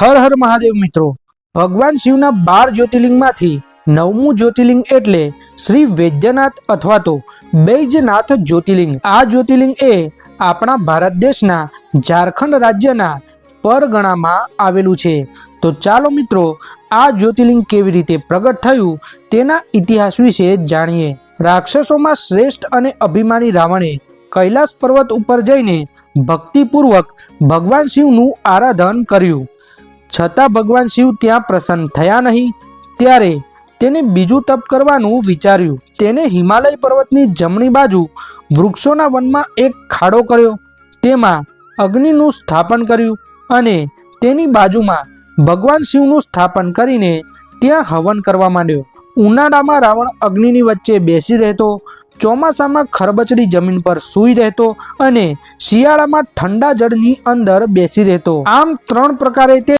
હર હર મહાદેવ મિત્રો. ભગવાન શિવના બાર જ્યોતિર્લિંગમાંથી નવમું જ્યોતિર્લિંગ એટલે શ્રી વૈદ્યનાથ અથવા તો બૈજનાથ જ્યોતિર્લિંગ. આ જ્યોતિર્લિંગ એ આપણા ભારત દેશના ઝારખંડ રાજ્યના પરગણામાં આવેલું છે. તો ચાલો મિત્રો, આ જ્યોતિર્લિંગ કેવી રીતે પ્રગટ થયું તેના ઇતિહાસ વિશે જાણીએ. રાક્ષસોમાં શ્રેષ્ઠ અને અભિમાની રાવણે કૈલાસ પર્વત ઉપર જઈને ભક્તિપૂર્વક ભગવાન શિવનું આરાધન કર્યું. છતાં ભગવાન શિવ ત્યાં પ્રસન્ન થયા નહીં. ત્યારે તેને બીજું તપ કરવાનું વિચાર્યું. તેને હિમાલય પર્વતની જમણી બાજુ વૃક્ષોના વનમાં એક ખાડો કર્યો. તેમાં અગ્નિનું સ્થાપન કર્યું અને તેની બાજુમાં ભગવાન શિવનું સ્થાપન કરીને ત્યાં હવન કરવા માંડ્યો. ઉનાળામાં રાવણ અગ્નિની વચ્ચે બેસી રહેતો, ચોમાસામાં ખરબચડી જમીન પર સૂઈ રહેતો અને શિયાળામાં ઠંડા જળની અંદર બેસી રહેતો. આમ ત્રણ પ્રકારે તે